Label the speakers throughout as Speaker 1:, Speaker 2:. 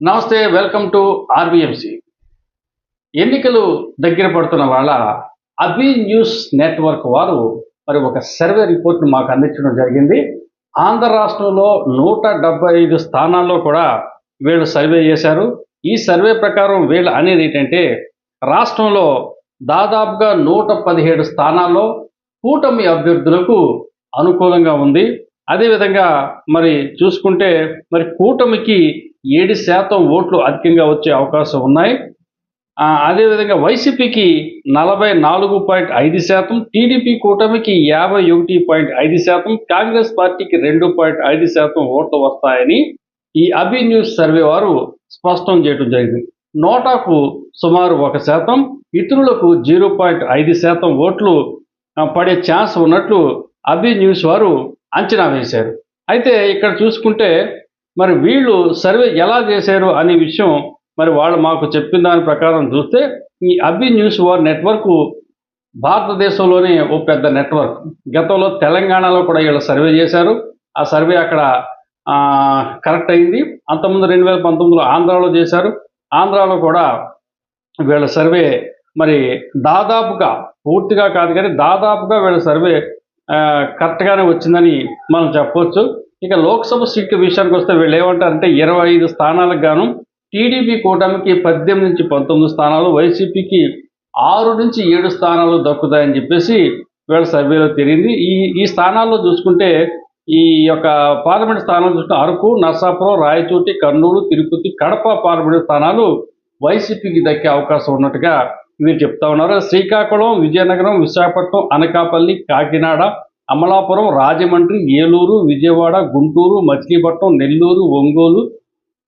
Speaker 1: నమస్తే welcome to ఆర్బిఎంసి. ఎన్నికలు దగ్గర పడుతున్న వాళ్ళ అబి న్యూస్ నెట్వర్క్ వారు మరి ఒక సర్వే రిపోర్ట్ను మాకు అందించడం జరిగింది. ఆంధ్ర రాష్ట్రంలో నూట డెబ్బై ఐదు స్థానాల్లో కూడా వీళ్ళు సర్వే చేశారు. ఈ సర్వే ప్రకారం వీళ్ళు అనేది ఏంటంటే రాష్ట్రంలో దాదాపుగా నూట పదిహేడు స్థానాల్లో కూటమి అభ్యర్థులకు అనుకూలంగా ఉంది. అదేవిధంగా మరి చూసుకుంటే మరి కూటమికి ఏడు శాతం ఓట్లు అధికంగా వచ్చే అవకాశం ఉన్నాయి. అదేవిధంగా వైసీపీకి నలభై నాలుగు పాయింట్ ఐదు శాతం టీడీపీ కూటమికి యాభై ఒకటి పాయింట్ ఐదు శాతం కాంగ్రెస్ పార్టీకి రెండు పాయింట్ ఐదు శాతం ఓట్లు వస్తాయని ఈ అభి న్యూస్ సర్వే వారు స్పష్టం చేయడం జరిగింది. నోటాకు సుమారు ఒక శాతం ఇతరులకు జీరో పాయింట్ ఐదు శాతం ఓట్లు పడే ఛాన్స్ ఉన్నట్లు అభి న్యూస్ వారు అంచనా వేశారు. అయితే ఇక్కడ చూసుకుంటే మరి వీళ్ళు సర్వే ఎలా చేశారు అనే విషయం మరి వాళ్ళు మాకు చెప్పిన దాని ప్రకారం చూస్తే ఈ అబి న్యూస్ వార్ నెట్వర్క్ భారతదేశంలోనే ఓ పెద్ద నెట్వర్క్. గతంలో తెలంగాణలో కూడా వీళ్ళు సర్వే చేశారు. ఆ సర్వే అక్కడ కరెక్ట్ అయింది. అంతకుముందు రెండు వేల పంతొమ్మిదిలో ఆంధ్రాలో చేశారు. ఆంధ్రాలో కూడా వీళ్ళ సర్వే మరి దాదాపుగా పూర్తిగా కాదు కానీ దాదాపుగా వీళ్ళ సర్వే కరెక్ట్గానే వచ్చిందని మనం చెప్పవచ్చు ఇక లోక్సభ సీట్ల విషయానికి వస్తే వీళ్ళు ఏమంటారంటే ఇరవై ఐదు స్థానాలకు గాను టీడీపీ కూటమికి పద్దెనిమిది నుంచి పంతొమ్మిది స్థానాలు వైసీపీకి ఆరు నుంచి ఏడు స్థానాలు దక్కుతాయని చెప్పేసి వీళ్ళ సర్వేలో తెలియంది ఈ ఈ స్థానాల్లో చూసుకుంటే ఈ యొక్క పార్లమెంట్ స్థానాలు చూసుకుంటే అరకు నర్సాపురం రాయచోటి కర్నూలు తిరుపతి కడప పార్లమెంట్ స్థానాలు వైసీపీకి దక్కే అవకాశం ఉన్నట్టుగా వీరు చెప్తా ఉన్నారు. శ్రీకాకుళం విజయనగరం విశాఖపట్నం అనకాపల్లి కాకినాడ అమలాపురం రాజమండ్రి ఏలూరు విజయవాడ గుంటూరు మచిలీపట్నం నెల్లూరు ఒంగోలు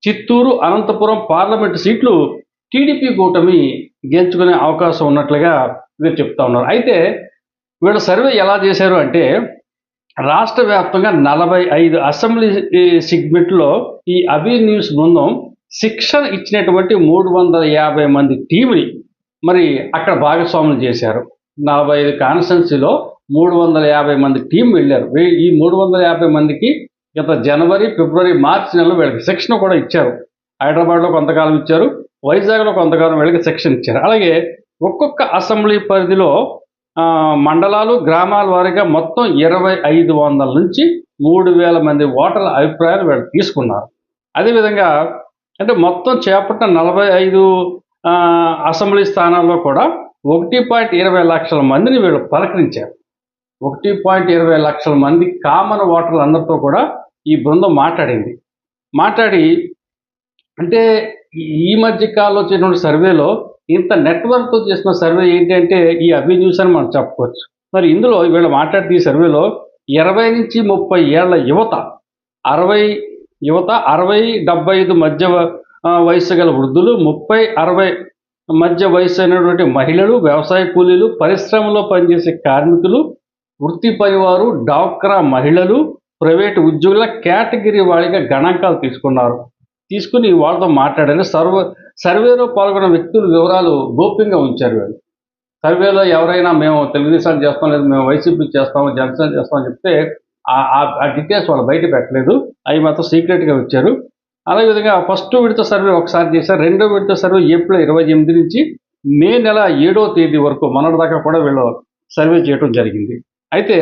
Speaker 1: చిత్తూరు అనంతపురం పార్లమెంటు సీట్లు టీడీపీ కూటమి గెలుచుకునే అవకాశం ఉన్నట్లుగా వీరు చెప్తా ఉన్నారు. అయితే వీళ్ళ సర్వే ఎలా చేశారు అంటే రాష్ట్ర వ్యాప్తంగా నలభై ఐదు అసెంబ్లీ ఈ, సెగ్మెంట్లో ఈ అబీ న్యూస్ బృందం శిక్షణ ఇచ్చినటువంటి మూడు వందల యాభై మంది టీంని మరి అక్కడ భాగస్వాములు చేశారు. నలభై ఐదు కాన్స్టెన్సీలో మూడు వందల యాభై మంది టీం వెళ్ళారు. ఈ మూడు వందల యాభై మందికి గత జనవరి ఫిబ్రవరి మార్చి నెలలో వీళ్ళకి శిక్షణ కూడా ఇచ్చారు. హైదరాబాద్లో కొంతకాలం ఇచ్చారు. వైజాగ్లో కొంతకాలం వీళ్ళకి శిక్షణ ఇచ్చారు. అలాగే ఒక్కొక్క అసెంబ్లీ పరిధిలో మండలాలు గ్రామాల వారీగా మొత్తం ఇరవై ఐదు వందల నుంచి మూడు వేల మంది ఓటర్ల అభిప్రాయాలు వీళ్ళు తీసుకున్నారు. అదేవిధంగా అంటే మొత్తం చేపట్టిన నలభై ఐదు అసెంబ్లీ స్థానాల్లో కూడా ఒకటి పాయింట్ ఇరవై లక్షల మందిని వీళ్ళు పలకరించారు. ఒకటి పాయింట్ ఇరవై లక్షల మంది కామన్ ఓటర్లు అందరితో కూడా ఈ బృందం మాట్లాడింది. మాట్లాడి అంటే ఈ- మధ్య కాలంలో వచ్చినటువంటి సర్వేలో ఇంత నెట్వర్క్తో చేసిన సర్వే ఏంటంటే ఈ అభి న్యూస్ అని మనం చెప్పుకోవచ్చు. మరి ఇందులో వీళ్ళు మాట్లాడితే ఈ సర్వేలో ఇరవై నుంచి ముప్పై ఏళ్ళ యువత అరవై యువత అరవై డెబ్బై ఐదు మధ్య వయసు గల వృద్ధులు ముప్పై అరవై మధ్య వయసు అయినటువంటి మహిళలు వ్యవసాయ కూలీలు పరిశ్రమలో పనిచేసే కార్మికులు వృత్తిపై వారు డాక్రా మహిళలు ప్రైవేటు ఉద్యోగుల కేటగిరీ వారిగా గణాంకాలు తీసుకున్నారు. తీసుకుని వాళ్ళతో మాట్లాడారు. సర్వ సర్వేలో పాల్గొన్న వ్యక్తుల వివరాలు గోప్యంగా ఉంచారు వీళ్ళు. సర్వేలో ఎవరైనా మేము తెలుగుదేశం చేస్తాం లేదు మేము వైసీపీ చేస్తాము జనసేన చేస్తామని చెప్తే ఆ- ఆ- డీటెయిల్స్ వాళ్ళు బయట పెట్టలేదు. అవి మాత్రం సీక్రెట్గా వచ్చారు. అదేవిధంగా ఫస్ట్ విడత సర్వే ఒకసారి చేశారు. రెండో విడత సర్వే ఏప్రిల్ ఇరవై ఎనిమిది నుంచి మే నెల ఏడో తేదీ వరకు మొన్నటిదాకా కూడా వీళ్ళు సర్వే చేయడం జరిగింది. అయితే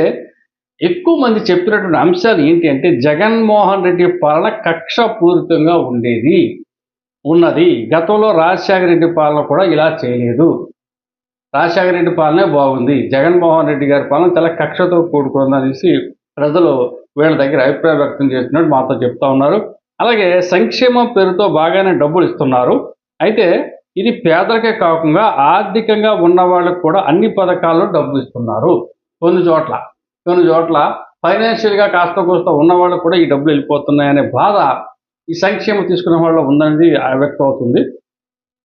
Speaker 1: ఎక్కువ మంది చెప్పినటువంటి అంశాలు ఏంటి అంటే జగన్మోహన్ రెడ్డి పాలన కక్షపూరితంగా ఉండేది ఉన్నది. గతంలో రాజశేఖర రెడ్డి పాలన కూడా ఇలా చేయలేదు. రాజశేఖర రెడ్డి పాలనే బాగుంది. జగన్మోహన్ రెడ్డి గారి పాలన చాలా కక్షతో కూడుకుంది అనేసి ప్రజలు వీళ్ళ దగ్గర అభిప్రాయం వ్యక్తం చేస్తున్నట్టు మాతో చెప్తా ఉన్నారు. అలాగే సంక్షేమం పేరుతో బాగానే డబ్బులు ఇస్తున్నారు. అయితే ఇది పేదలకే కాకుండా ఆర్థికంగా ఉన్న వాళ్ళకు కూడా అన్ని పథకాల్లో డబ్బులు ఇస్తున్నారు. కొన్ని చోట్ల. కొన్ని చోట్ల ఫైనాన్షియల్గా కాస్త కోస్త ఉన్నవాళ్ళు కూడా ఈ డబ్బులు వెళ్ళిపోతున్నాయనే బాధ ఈ సంక్షేమం తీసుకునే వాళ్ళు ఉందనేది వ్యక్తం అవుతుంది.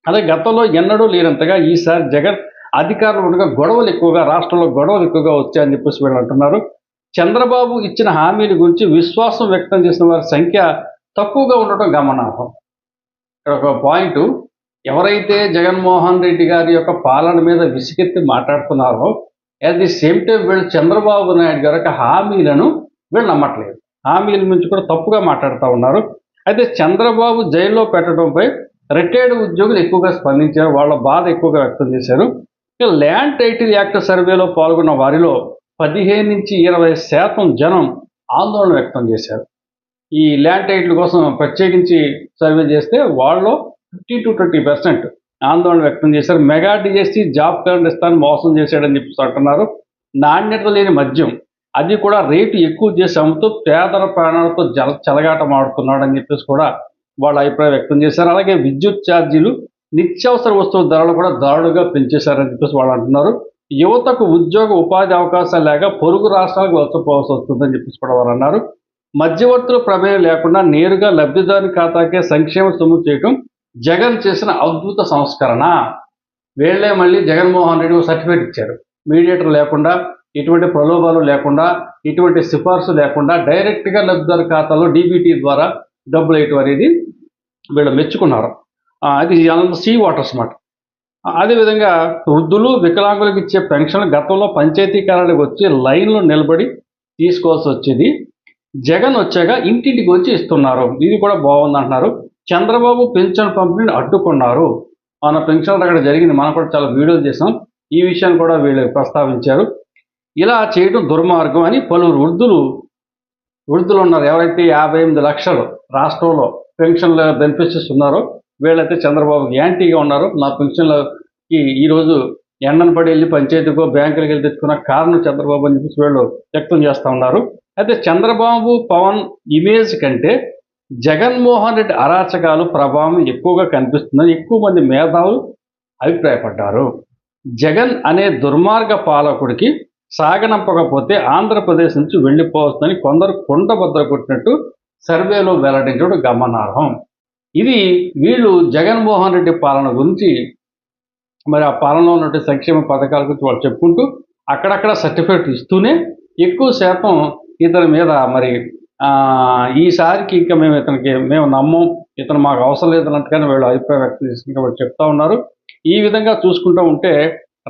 Speaker 1: అదే గతంలో ఎన్నడూ లేనంతగా ఈసారి జగన్ అధికారులు ఉండగా గొడవలు ఎక్కువగా రాష్ట్రంలో గొడవలు ఎక్కువగా వచ్చాయని చెప్పేసి వీళ్ళు అంటున్నారు. చంద్రబాబు ఇచ్చిన హామీల గురించి విశ్వాసం వ్యక్తం చేసిన వారి సంఖ్య తక్కువగా ఉండటం గమనార్హం. ఇక్కడ ఒక పాయింట్ ఎవరైతే జగన్మోహన్ రెడ్డి గారి యొక్క పాలన మీద విసిగెత్తి మాట్లాడుతున్నారో అట్ ది సేమ్ టైం వీళ్ళు చంద్రబాబు నాయుడు గారి యొక్క హామీలను వీళ్ళు నమ్మట్లేదు. హామీల నుంచి కూడా తప్పుగా మాట్లాడుతూ ఉన్నారు. అయితే చంద్రబాబు జైల్లో పెట్టడంపై రిటైర్డ్ ఉద్యోగులు ఎక్కువగా స్పందించారు. వాళ్ళ బాధ ఎక్కువగా వ్యక్తం చేశారు. ల్యాండ్ టైటిల్ యాక్ట్ సర్వేలో పాల్గొన్న వారిలో పదిహేను నుంచి ఇరవై శాతం జనం ఆందోళన వ్యక్తం చేశారు. ఈ ల్యాండ్ టైటిల్ కోసం ప్రత్యేకించి సర్వే చేస్తే వాళ్ళు ఫిఫ్టీ టు ట్వంటీ పర్సెంట్ ఆందోళన వ్యక్తం చేశారు. మెగా డిఎస్సి జాబ్ కార్డు ఇస్తాను మోసం చేశాడని చెప్పి అంటున్నారు. నాణ్యత లేని మద్యం అది కూడా రేటు ఎక్కువ చేసి అమ్ముతూ పేదల ప్రాణాలతో జల చెలగాటమాడుతున్నాడని చెప్పేసి కూడా వాళ్ళ అభిప్రాయం వ్యక్తం చేశారు. అలాగే విద్యుత్ ఛార్జీలు నిత్యావసర వస్తువుల ధరలు కూడా దారుడుగా పెంచేశారని చెప్పేసి వాళ్ళు అంటున్నారు. యువతకు ఉద్యోగ ఉపాధి అవకాశాలు లేక పొరుగు రాష్ట్రాలకు వలసపోవాల్సి వస్తుందని చెప్పేసి కూడా వాళ్ళు అన్నారు. మధ్యవర్తుల ప్రమేయం లేకుండా నేరుగా లబ్ధిదారుని ఖాతాకే సంక్షేమ సొమ్ము చేయటం జగన్ చేసిన అద్భుత సంస్కరణ. వీళ్ళే మళ్ళీ జగన్మోహన్ రెడ్డి సర్టిఫికేట్ ఇచ్చారు. మీడియేటర్ లేకుండా ఎటువంటి ప్రలోభాలు లేకుండా ఎటువంటి సిఫార్సు లేకుండా డైరెక్ట్గా లబ్ధిదారు ఖాతాలో డీబీటీ ద్వారా డబ్బులు వేయటం అనేది వీళ్ళు మెచ్చుకున్నారు. అది అది సి వాటర్స్ మాట. అదేవిధంగా వృద్ధులు వికలాంగులకు ఇచ్చే పెన్షన్ గతంలో పంచాయతీ కార్యాలయానికి వచ్చి లైన్లో నిలబడి తీసుకోవాల్సి వచ్చేది. జగన్ వచ్చాక ఇంటింటికి వచ్చి ఇస్తున్నారు. ఇది కూడా బాగుంది అంటున్నారు చంద్రబాబు పెన్షన్ పంపిణీని అడ్డుకున్నారు. మన పెన్షన్ అక్కడ జరిగింది. మనం కూడా చాలా వీడియోలు చేసాం ఈ విషయాన్ని కూడా వీళ్ళు ప్రస్తావించారు. ఇలా చేయడం దుర్మార్గం అని పలువురు వృద్ధులు వృద్ధులు ఉన్నారు. ఎవరైతే యాభై ఎనిమిది లక్షలు రాష్ట్రంలో పెన్షన్ల బెనిఫిట్స్ ఉన్నారో వీళ్ళైతే చంద్రబాబుకి యాంటీగా ఉన్నారు. నా పెన్షన్లకి ఈరోజు ఎండను పడి వెళ్ళి పంచాయతీకో బ్యాంకులకు వెళ్ళి తెచ్చుకున్న కారణం చంద్రబాబు అని చెప్పేసి వీళ్ళు వ్యక్తం చేస్తూ ఉన్నారు. అయితే చంద్రబాబు పవన్ ఇమేజ్ కంటే జగన్మోహన్ రెడ్డి అరాచకాలు ప్రభావం ఎక్కువగా కనిపిస్తుందని ఎక్కువ మంది మేధావులు అభిప్రాయపడ్డారు. జగన్ అనే దుర్మార్గ పాలకుడికి సాగనంపకపోతే ఆంధ్రప్రదేశ్ నుంచి వెళ్ళిపోవస్తుందని కొందరు కుండబద్ర కొట్టినట్టు సర్వేలో వెల్లడించడం గమనార్హం. ఇది వీళ్ళు జగన్మోహన్ రెడ్డి పాలన గురించి మరి ఆ పాలనలో ఉన్నటువంటి సంక్షేమ పథకాల గురించి వాళ్ళు చెప్పుకుంటూ అక్కడక్కడ సర్టిఫికేట్ ఇస్తూనే ఎక్కువ శాతం ఇతని మీద మరి ఈసారికి ఇంకా మేము ఇతనికి మేము నమ్మం ఇతను మాకు అవసరం లేదన్నట్టుగానే వీళ్ళు అభిప్రాయం వ్యక్తం చేసిన వాళ్ళు చెప్తా ఉన్నారు. ఈ విధంగా చూసుకుంటూ ఉంటే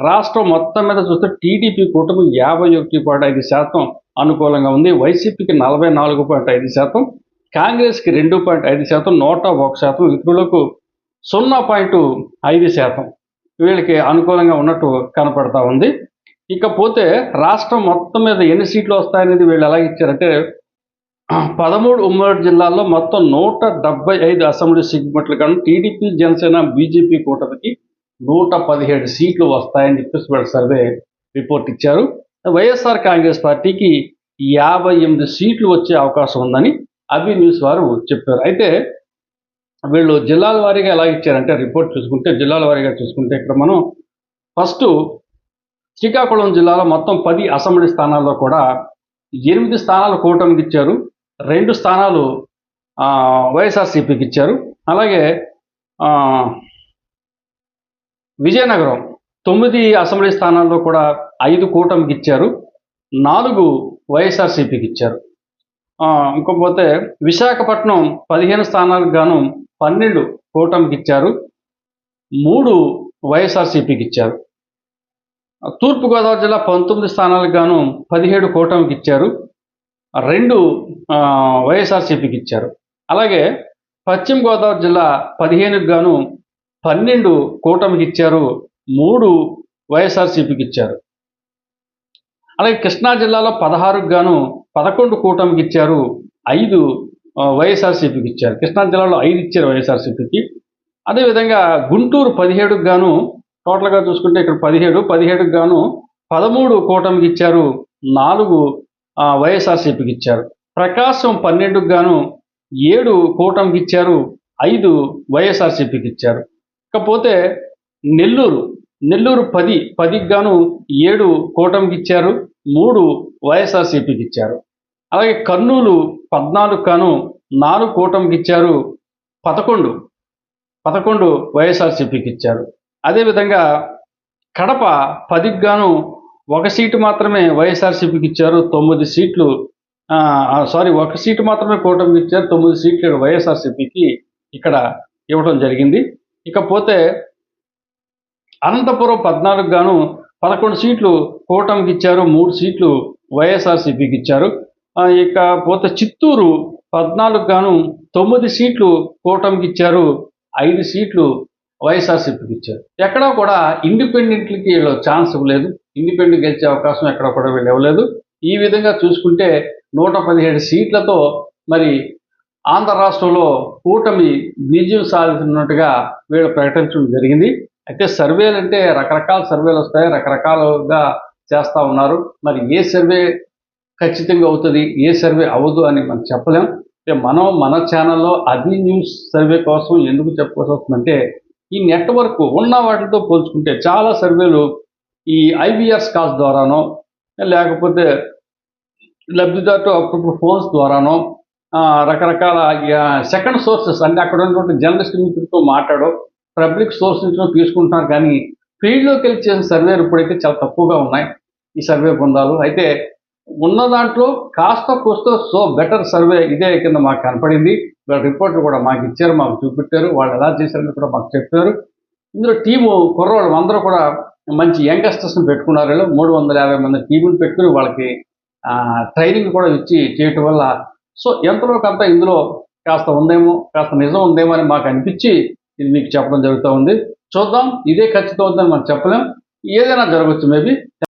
Speaker 1: రాష్ట్రం మొత్తం మీద చూస్తే టీడీపీ కూటమి యాభై ఒకటి పాయింట్ ఐదు శాతం అనుకూలంగా ఉంది. వైసీపీకి నలభై నాలుగు పాయింట్ ఐదు శాతం కాంగ్రెస్కి రెండు పాయింట్ ఐదు శాతం నూట ఒక శాతం ఇతరులకు సున్నా పాయింట్ ఐదు శాతం వీళ్ళకి అనుకూలంగా ఉన్నట్టు కనపడతా ఉంది. ఇకపోతే రాష్ట్రం మొత్తం మీద ఎన్ని సీట్లు వస్తాయనేది వీళ్ళు ఎలా ఇచ్చారంటే పదమూడు ఉమ్మడి జిల్లాల్లో మొత్తం నూట డెబ్బై ఐదు అసెంబ్లీ సిగ్మెంట్లు కానీ టీడీపీ జనసేన బీజేపీ కూటమికి నూట పదిహేడు సీట్లు వస్తాయని చెప్పేసి వాళ్ళ సర్వే రిపోర్ట్ ఇచ్చారు. వైఎస్ఆర్ కాంగ్రెస్ పార్టీకి యాభై ఎనిమిది సీట్లు వచ్చే అవకాశం ఉందని అభి న్యూస్ వారు చెప్పారు. అయితే వీళ్ళు జిల్లాల వారీగా ఎలా ఇచ్చారంటే రిపోర్ట్ చూసుకుంటే జిల్లాల వారీగా చూసుకుంటే ఇక్కడ మనం ఫస్ట్ శ్రీకాకుళం జిల్లాలో మొత్తం పది అసెంబ్లీ స్థానాల్లో కూడా ఎనిమిది స్థానాలు కూటమికి ఇచ్చారు. రెండు స్థానాలు వైఎస్ఆర్సీపీకి ఇచ్చారు. అలాగే విజయనగరం తొమ్మిది అసెంబ్లీ స్థానాల్లో కూడా ఐదు కూటమికి ఇచ్చారు. నాలుగు వైఎస్ఆర్సీపీకి ఇచ్చారు. ఇంకపోతే విశాఖపట్నం పదిహేను స్థానాలకు గాను పన్నెండు కూటమికి ఇచ్చారు. మూడు వైఎస్ఆర్సీపీకి ఇచ్చారు. తూర్పుగోదావరి జిల్లా పంతొమ్మిది స్థానాలకు గాను పదిహేడు కూటమికి ఇచ్చారు. రెండు వైఎస్ఆర్సీపీకి ఇచ్చారు. అలాగే పశ్చిమ గోదావరి జిల్లా పదిహేనుకు గాను పన్నెండు కూటమికి ఇచ్చారు మూడు వైఎస్ఆర్సీపీకి ఇచ్చారు. అలాగే కృష్ణా జిల్లాలో పదహారుకు గాను పదకొండు కూటమికి ఇచ్చారు ఐదు వైఎస్ఆర్సీపీకి ఇచ్చారు. కృష్ణా జిల్లాలో ఐదు ఇచ్చారు వైఎస్ఆర్సీపీకి. అదేవిధంగా గుంటూరు పదిహేడుకు గాను టోటల్గా చూసుకుంటే ఇక్కడ పదిహేడు పదిహేడుకు గాను పదమూడు కూటమికి ఇచ్చారు నాలుగు వైఎస్ఆర్సీపీకి ఇచ్చారు. ప్రకాశం పన్నెండుకు గాను ఏడు కూటమికి ఇచ్చారు ఐదు వైఎస్ఆర్సీపీకి ఇచ్చారు. ఇకపోతే నెల్లూరు నెల్లూరు పది పదికి గాను ఏడు కూటమికి ఇచ్చారు మూడు వైఎస్ఆర్సీపీకి ఇచ్చారు. అలాగే కర్నూలు పద్నాలుగు గాను నాలుగు కూటమికి ఇచ్చారు పదకొండు పదకొండు వైఎస్ఆర్సీపీకి ఇచ్చారు. అదేవిధంగా కడప పదికి గాను ఒక సీటు మాత్రమే వైఎస్ఆర్సీపీకి ఇచ్చారు తొమ్మిది సీట్లు. సారీ ఒక సీటు మాత్రమే కూటమికి ఇచ్చారు తొమ్మిది సీట్లు వైఎస్ఆర్సీపీకి ఇక్కడ ఇవ్వడం జరిగింది. ఇకపోతే అనంతపురం పద్నాలుగు గాను పదకొండు సీట్లు కూటమికి ఇచ్చారు మూడు సీట్లు వైఎస్ఆర్సీపీకి ఇచ్చారు. ఇకపోతే చిత్తూరు పద్నాలుగు గాను తొమ్మిది సీట్లు కూటమికి ఇచ్చారు ఐదు సీట్లు వైఎస్ఆర్సీపీకి ఇచ్చారు. ఎక్కడా కూడా ఇండిపెండెంట్లకి వీళ్ళు ఛాన్స్ ఇవ్వలేదు. ఇండిపెండెంట్ గెలిచే అవకాశం ఎక్కడ కూడా వీళ్ళు ఇవ్వలేదు. ఈ విధంగా చూసుకుంటే నూట పదిహేడు సీట్లతో మరి ఆంధ్ర రాష్ట్రంలో కూటమి విజయం సాధిస్తున్నట్టుగా వీళ్ళు ప్రకటించడం జరిగింది. అయితే సర్వేలు అంటే రకరకాల సర్వేలు వస్తాయి రకరకాలుగా చేస్తూ ఉన్నారు. మరి ఏ సర్వే ఖచ్చితంగా అవుతుంది ఏ సర్వే అవ్వదు అని మనం చెప్పలేం. మనం మన ఛానల్లో అది న్యూస్ సర్వే కోసం ఎందుకు చెప్పుకోవాల్సి వస్తుందంటే ఈ నెట్వర్క్ ఉన్న వాటితో పోల్చుకుంటే చాలా సర్వేలు ఈ ఐవీఆర్ స్కాల్స్ ద్వారానో లేకపోతే లబ్ధిదారుతో అప్పుడు ఫోన్స్ ద్వారానో ఆ, రకరకాల సెకండ్ సోర్సెస్ అంటే అక్కడ ఉన్నటువంటి జర్నలిస్ట్ మిత్రులతో మాట్లాడో పబ్లిక్ సోర్స్ నుంచి తీసుకుంటున్నారు కానీ ఫీల్డ్లోకి వెళ్ళి చేసిన సర్వేలు ఇప్పుడైతే చాలా తక్కువగా ఉన్నాయి ఈ సర్వే బృందాలు. అయితే ఉన్న దాంట్లో కాస్త కూస్తో సో బెటర్ సర్వే ఇదే కింద మాకు కనపడింది. వాళ్ళ రిపోర్ట్లు కూడా మాకు ఇచ్చారు మాకు చూపెట్టారు. వాళ్ళు ఎలా చేశారని కూడా మాకు చెప్పారు. ఇందులో టీము కుర్రోళ్ళు అందరూ కూడా మంచి యంగస్టర్స్ని పెట్టుకున్నారు వీళ్ళు. మూడు వందల యాభై మంది టీములు పెట్టుకుని వాళ్ళకి ఆ, ట్రైనింగ్ కూడా ఇచ్చి చేయటం వల్ల సో ఎంతలో కొంత ఇందులో కాస్త ఉందేమో కాస్త నిజం ఉందేమో అని మాకు అనిపించి ఇది మీకు చెప్పడం జరుగుతూ ఉంది. చూద్దాం ఇదే ఖచ్చితం ఉందని మనం చెప్పలేం. ఏదైనా జరగచ్చు మేబీ.